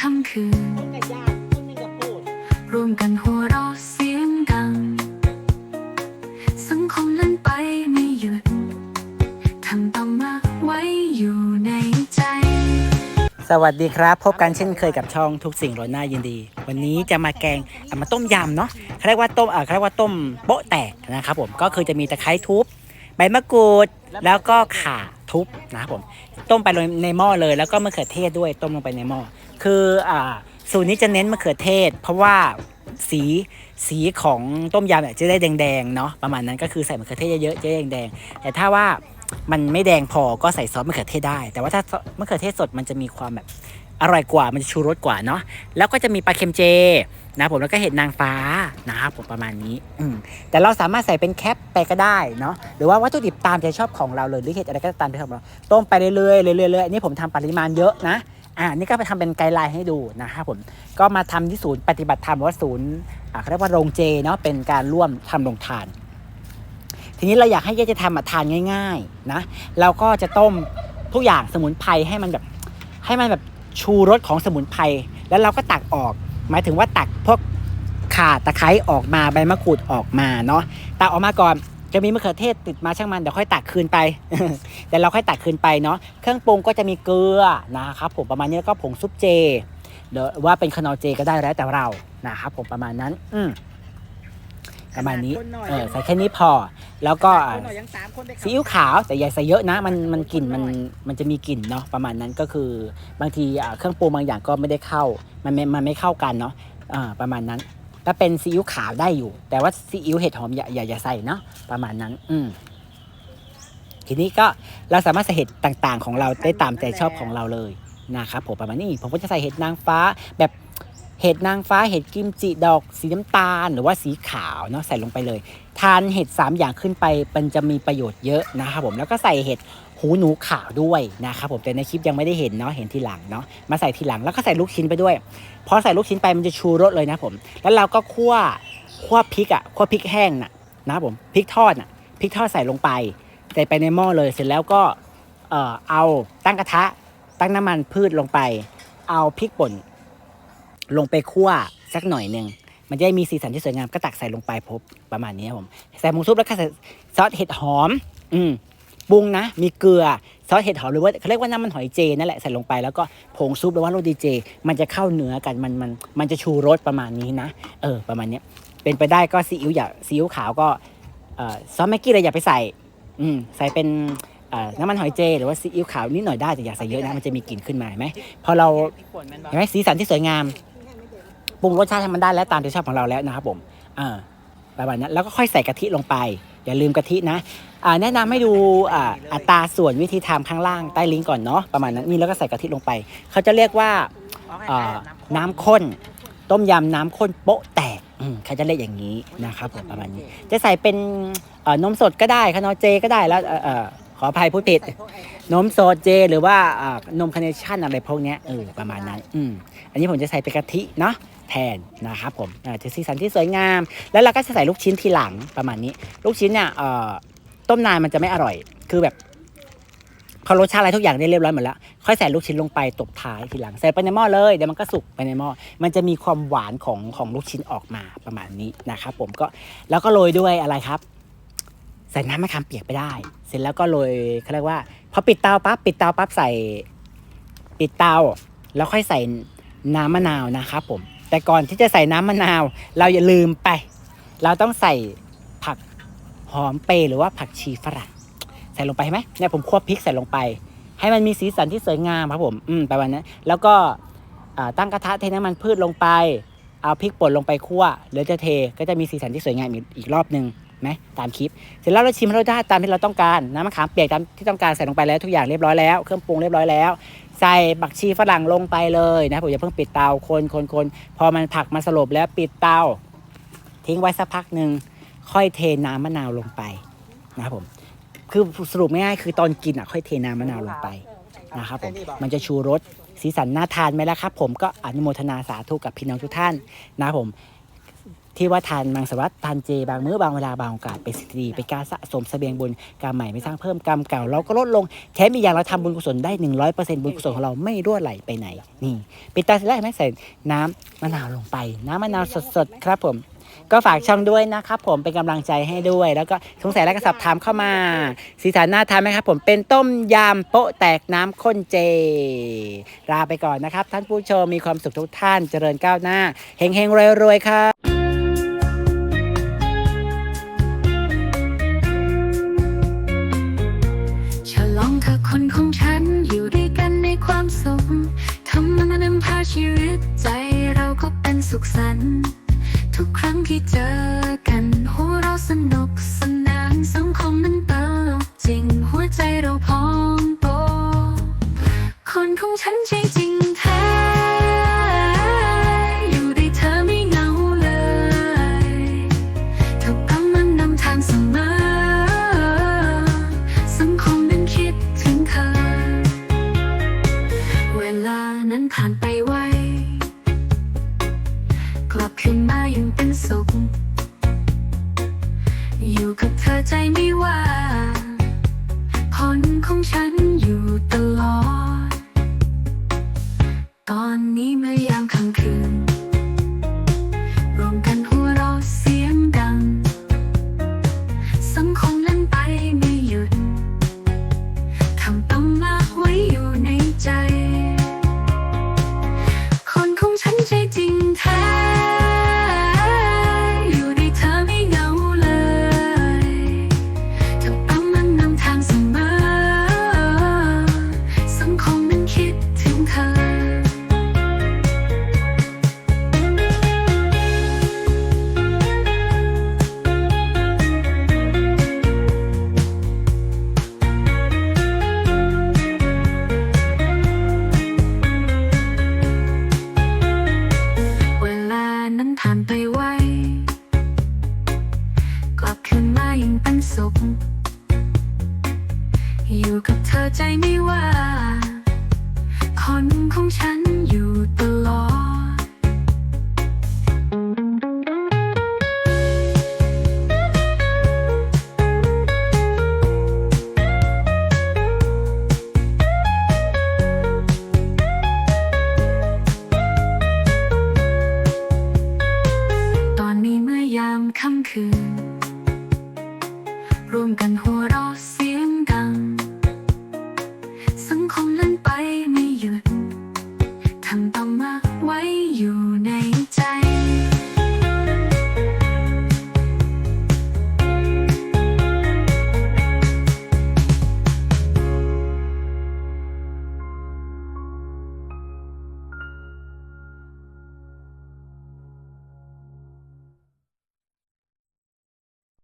ค่ำคืน ร่วมกันหัวเราะเสียงดัง สังคมเล่นไปไม่หยุดทำต้องมาไว้อยู่ในใจ สวัสดีครับ พบกันเช่นเคยกับช่องทุกสิ่งร้อยหน้ายินดี วันนี้จะมาแกงเอามาต้มยำเนาะเขาเรียกว่าต้มเอ่อเขาเรียกว่าต้มโป๊ะแตกนะครับผมก็คือจะมีตะไคร้ทุบใบมะกรูดแล้วก็ข่าทุบนะครับผม ต้มไปลงในหม้อเลยแล้วก็มะเขือเทศด้วยต้มลงไปในหม้อ คืออ่าสูตรนี้จะเน้นมะเขือเทศ เพราะว่าสีสีของต้มยำเนี่ยจะได้แดงๆเนาะประมาณนั้นก็คือใส่มะเขือเทศเยอะๆจะได้แดงๆแต่ถ้าว่ามันไม่แดงพอก็ใส่ซอสมะเขือเทศได้ แต่ว่าถ้ามะเขือเทศสดมันจะมีความแบบอร่อยกว่ามันจะชูรสกว่าเนาะแล้วก็จะมีปลาเค็มเจนะผมแล้วก็เห็ดนางฟ้านะครับผมประมาณนี้อืแต่เราสามารถใส่เป็นแคปไปก็ได้เนาะหรือว่าวัตถุดิบตามใจชอบของเราเลยหรือเห็ดอะไรก็ตามใจชอบเราต้มไปเรื่อยๆเรื่อยๆเรื่อยๆอันนี่ผมทำปริมาณเยอะนะ อ่านี่ก็ไปทำเป็นไกด์ไลน์ให้ดูนะครับผมก็มาทำที่ศูนย์ปฏิบัติธรรมหรือว่าศูนย์อ่าเขาเรียกว่าโรงเจเนาะเป็นการร่วมทำโรงทาน ทีนี้เราอยากให้ยายจะทำมทานง่ายๆนะเราก็จะต้มทุกอย่างสมุนไพรให้มันแบบให้มันแบบชูรสของสมุนไพรแล้วเราก็ตักออก หมายถึงว่าตักพวกข่าตะไคร้ออกมาใบมะกรูดออกมาเนาะตักออกมาก่อน จะมีมะเขือเทศติดมาช่างมันเดี๋ยวค่อยตักคืนไปแต่เราค่อยตักคืนไปเนาะเครื่องปรุงก็จะมีเกลือนะครับผมประมาณนี้แล้วก็ผงซุปเจหรือว่าเป็นขนอเจก็ได้แล้วแต่เรานะครับผมประมาณนั้น อืมประมาณนี้คนหน่อยเออใส่แค่นี้พอ แล้วก็คนหน่อยยังสามคนได้ซีอิ๊วขาวแต่อย่าใส่เยอะนะ มันมันกลิ่นมันมันจะมีกลิ่นเนาะประมาณนั้นก็คือบางทีอ่าเครื่องปรุงบางอย่างก็ไม่ได้เข้า มันไม่มันไม่เข้ากันเนาะอ่าประมาณนั้น ถ้าเป็นซีอิ๊วขาวได้อยู่ แต่ว่าซีอิ๊วเห็ดหอมอย่าอย่าอย่าใส่เนาะประมาณนั้น อืมทีนี้ก็เราสามารถใส่เห็ดต่างๆ ของเราได้ตามใจชอบของเราเลยนะครับผมประมาณนี้ผมก็จะใส่เห็ดนางฟ้าแบบเห็ดนางฟ้าเห็ดกิมจิดอกสีน้ำตาล หรือว่าสีขาวเนาะใส่ลงไปเลย ทานเห็ด 3 อย่างขึ้นไปมันจะมีประโยชน์เยอะนะครับผมแล้วก็ใส่เห็ด หูหนูขาวด้วยนะครับผมแต่ในคลิปยังไม่ได้เห็นเนาะเห็นทีหลังเนาะมาใส่ทีหลังแล้วก็ใส่ลูกชิ้นไปด้วยพอใส่ลูกชิ้นไปมันจะชูรสเลยนะผมแล้วเราก็คั่วคั่วพริกอะคั่วพริกแห้งน่ะนะผมพริกทอดน่ะพริกทอดใส่ลงไปใส่ไปในหม้อเลยเสร็จแล้วก็เอ่อเอาตั้งกระทะ ตั้งน้ำมันพืชลงไป เอาพริกป่นลงไปคั่วสักหน่อยหนึ่งมันจะมีสีสันที่สวยงามก็ตักใส่ลงไปพบประมาณนี้ครับผมใส่หมูซุปแล้วก็ใส่ซอสเห็ดหอม อืม ปรุงนะ มีเกลือซอสเห็ดหอมหรือว่าเขาเรียกว่าน้ำมันหอยเจนั่นแหละใส่ลงไปแล้วก็ผงซุปหรือว่าโรตีเจ มันจะเข้าเนื้อกันมันมันมันจะชูรสประมาณนี้นะ เออประมาณเนี้ยเป็นไปได้ก็ซีอิ๊วอย่าซีอิ๊วขาวก็เอ่อซอสแม็กกี้เลยอย่าไปใส่อืมใส่เป็นเอ่อน้ำมันหอยเจ หรือว่าซีอิ๊วขาวนิดหน่อยได้แต่อย่าใส่เยอะนะมันจะมีกลิ่นขึ้นมาเห็นไหมพอเราเห็นไหมสีสันที่สวยงามปรุงรสชาติให้มันได้แล้วตามใจชอบของเราแล้วนะครับผมอ่าประมาณนั้นแล้วก็ค่อยใส่กะทิลงไป อย่าลืมกะทินะแนะนำให้ดูอัตราส่วนวิธีทำข้างล่างใต้ลิงก์ก่อนเนาะประมาณนั้นนี่แล้วก็ใส่กะทิลงไป เขาจะเรียกว่าน้ำข้น ต้มยำน้ำข้นโป๊ะแตกเขาจะเรียกอย่างนี้นะครับผมประมาณนี้ จะใส่เป็นนมสดก็ได้คานอเจก็ได้แล้วขออภัยพูดผิดนมสดเจ หรือว่านมคาเนชั่นอะไรพวกนี้เออประมาณนั้นอืมอันนี้ผมจะใส่เป็นกะทิเนาะ แทนนะครับผมจะสีสันที่สวยงาม แล้วเราก็จะใส่ลูกชิ้นทีหลังประมาณนี้ ลูกชิ้นเนี่ยต้มนานมันจะไม่อร่อย คือแบบพอรสชาติอะไรทุกอย่างได้เรียบร้อยหมดแล้ว ค่อยใส่ลูกชิ้นลงไปตบท้ายทีหลัง ใส่ไปในหม้อเลย เดี๋ยวมันก็สุกไปในหม้อ มันจะมีความหวานของของลูกชิ้นออกมาประมาณนี้นะครับผมก็แล้วก็โรยด้วยอะไรครับ ใส่น้ำมะขามเปียกไปได้ เสร็จแล้วก็โรยเขาเรียกว่าพอปิดเตาปั๊บปิดเตาปั๊บใส่ปิดเตาแล้วค่อยใส่น้ำมะนาวนะครับผม แต่ก่อนที่จะใส่น้ำมะนาว เราอย่าลืมไป เราต้องใส่ผักหอมเปรหรือว่าผักชีฝรั่งใส่ลงไปใช่ไหมเนี่ยผมคั่วพริกใส่ลงไป ให้มันมีสีสันที่สวยงามครับผมอืมประมาณนั้นแล้วก็ตั้งกระทะเทน้ำมันพืชลงไป เอาพริกป่นลงไปคั่วแล้วจะเทก็จะมีสีสันที่สวยงามอีกรอบหนึ่ง ไหมตามคลิป เสร็จแล้วเราชิมให้รสชาติตามที่เราต้องการน้ำมะขามเปียกตามที่ต้องการใส่ลงไปแล้วทุกอย่างเรียบร้อยแล้วเครื่องปรุงเรียบร้อยแล้วใส่บักชีฝรั่งลงไปเลยนะผมอย่าเพิ่งปิดเตาคนคนคนพอมันผักมันสลบแล้วปิดเตาทิ้งไว้สักพักหนึ่งค่อยเทน้ำมะนาวลงไปนะครับผมคือสรุปง่ายๆคือตอนกินอะค่อยเทน้ำมะนาวลงไปนะครับผมมันจะชูรสสีสันน่าทานไหมล่ะครับ ผมก็อนุโมทนาสาธุกับพี่น้องทุกท่านนะครับผม ที่ว่าทานมังสวิรัตทานเจ บางมื้อบางเวลาบางโอกาสเป็นสิ่งดีเป็นการสะสมเสบียงบุญกรรมใหม่ไม่สร้างเพิ่มกรรมเก่าเราก็ลดลงแถมอีกอย่างเราทำบุญกุศลได้100%บุญกุศลของเราไม่รั่วไหลไปไหน นี่ปิดตาเสร็จแล้วเห็นไหมใส่น้ำมะนาวลงไป น้ำมะนาวสดๆครับผมก็ฝากช่องด้วยนะครับผมเป็นกำลังใจให้ด้วย แล้วก็สงสัยแล้วก็สอบถามเข้ามา สีสันน่าทานไหมครับผมเป็นต้มยำโป๊ะแตกน้ำข้นเจลาไปก่อนนะครับ ท่านผู้ชมมีความสุขทุกท่านเจริญก้าวหน้าเฮงเฮงๆรวยครับ สุขสันต์ทุกครั้งที่เจอกันหัวเราสนุกสนานสังคมนั้น ใจไม่ว่าผนของฉันอยู่ตลอด ตอนนี้เมื่อยามค่ำคืน ขึ้นมาอย่างเป็นสุข อยู่กับเธอใจไม่ว่า คนของฉันอยู่ตลอด ร่วมกันหัวเราะเสียงดัง สังคมเลื่นไป